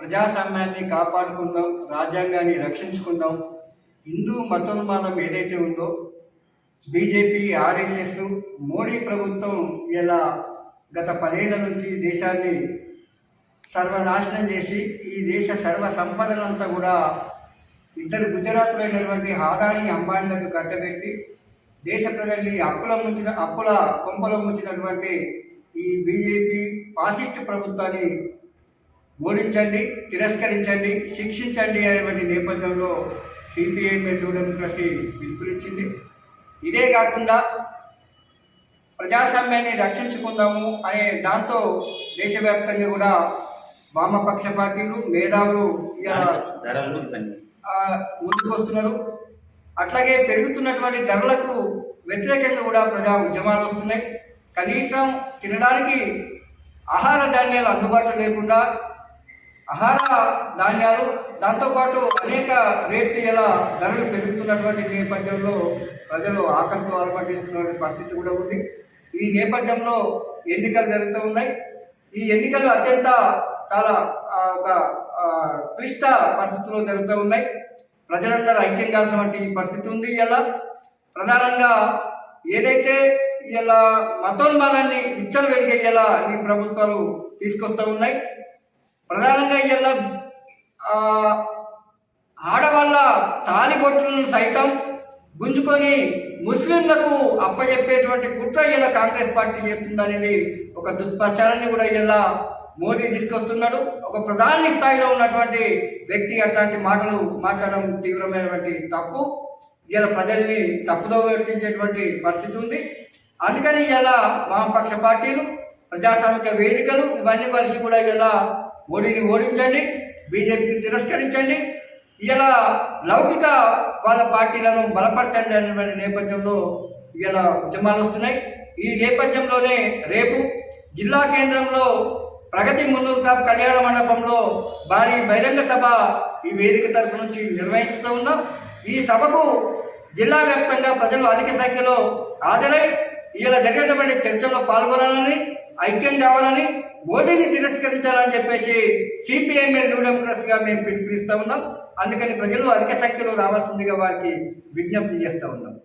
ప్రజాస్వామ్యాన్ని కాపాడుకుందాం రాజ్యాంగాన్ని రక్షించుకుందాం. హిందూ మతోన్మాదం ఏదైతే ఉందో బీజేపీ ఆర్ఎస్ఎస్ మోడీ ప్రభుత్వం ఇలా గత పదేళ్ళ నుంచి దేశాన్ని సర్వనాశనం చేసి ఈ దేశ సర్వ సంపదనంతా కూడా ఇద్దరు గుజరాత్లో అయినటువంటి ఆదాని అంబానీలకు కట్టబెట్టి దేశ ప్రజల్ని అప్పుల ముంచిన అప్పుల కొంపల ముంచినటువంటి ఈ బీజేపీ ఫాసిస్ట్ ప్రభుత్వాన్ని ఓడించండి తిరస్కరించండి శిక్షించండి అనేటువంటి నేపథ్యంలో సిపిఐ న్యూ డెమోక్రసీ పిలుపునిచ్చింది. ఇదే కాకుండా ప్రజాస్వామ్యాన్ని రక్షించుకుందాము అనే దాంతో దేశవ్యాప్తంగా కూడా వామపక్ష పార్టీలు మేధావులు ఇలా ధరలు ముందుకు వస్తున్నారు. అట్లాగే పెరుగుతున్నటువంటి ధరలకు వ్యతిరేకంగా కూడా ప్రజా ఉద్యమాలు వస్తున్నాయి. కనీసం తినడానికి ఆహార ధాన్యాలు అందుబాటులో లేకుండా ఆహార ధాన్యాలు దాంతోపాటు అనేక రేట్లు ఇలా ధరలు పెరుగుతున్నటువంటి నేపథ్యంలో ప్రజలు ఆకలితో అలవాటు పరిస్థితి కూడా ఉంది. ఈ నేపథ్యంలో ఎన్నికలు జరుగుతూ ఉన్నాయి. ఈ ఎన్నికలు అత్యంత చాలా ఒక క్లిష్ట పరిస్థితుల్లో జరుగుతూ ఉన్నాయి. ప్రజలందరూ ఐక్యం కావాల్సినటువంటి పరిస్థితి ఉంది ఇలా ప్రధానంగా ఏదైతే ఇలా మతోన్మాదాన్ని విచ్చలు వెలిగేలా ఈ ప్రభుత్వాలు తీసుకొస్తూ ఉన్నాయి ప్రధానంగా ఇవాళ ఆడవాళ్ళ తాలిబొట్టులను సైతం గుంజుకొని ముస్లింలకు అప్పచెప్పేటువంటి కుట్ర ఇలా కాంగ్రెస్ పార్టీ చేస్తుందనేది ఒక దుష్ప్రచారాన్ని కూడా ఇలా మోడీ తీసుకొస్తున్నాడు. ఒక ప్రధాని స్థాయిలో ఉన్నటువంటి వ్యక్తి అట్లాంటి మాటలు మాట్లాడడం తీవ్రమైనటువంటి తప్పు. ఇలా ప్రజల్ని తప్పుదో వర్తించేటువంటి పరిస్థితి ఉంది. అందుకని ఇలా వామపక్ష పార్టీలు ప్రజాస్వామిక వేదికలు ఇవన్నీ కలిసి కూడా ఇలా మోడీని ఓడించండి బీజేపీని తిరస్కరించండి ఇలా లౌకిక వాళ్ళ పార్టీలను బలపరచండి అనేటువంటి నేపథ్యంలో ఇలా ఉద్యమాలు వస్తున్నాయి. ఈ నేపథ్యంలోనే రేపు జిల్లా కేంద్రంలో ప్రగతి మున్నూరు కళ్యాణ మండపంలో భారీ బహిరంగ సభ ఈ వేదిక తరపు నుంచి నిర్వహిస్తూ ఉన్నాం. ఈ సభకు జిల్లా వ్యాప్తంగా ప్రజలు అధిక సంఖ్యలో హాజరై ఇలా జరిగేటువంటి చర్చల్లో పాల్గొనాలని ఐక్యం కావాలని మోడీని తిరస్కరించాలని చెప్పేసి సిపిఐఎంఎల్ న్యూ డెమోక్రసీగా మేము పిలుపునిస్తా ఉన్నాం. అందుకని ప్రజలు అధిక సంఖ్యలో రావాల్సిందిగా వారికి విజ్ఞప్తి చేస్తూ ఉన్నాం.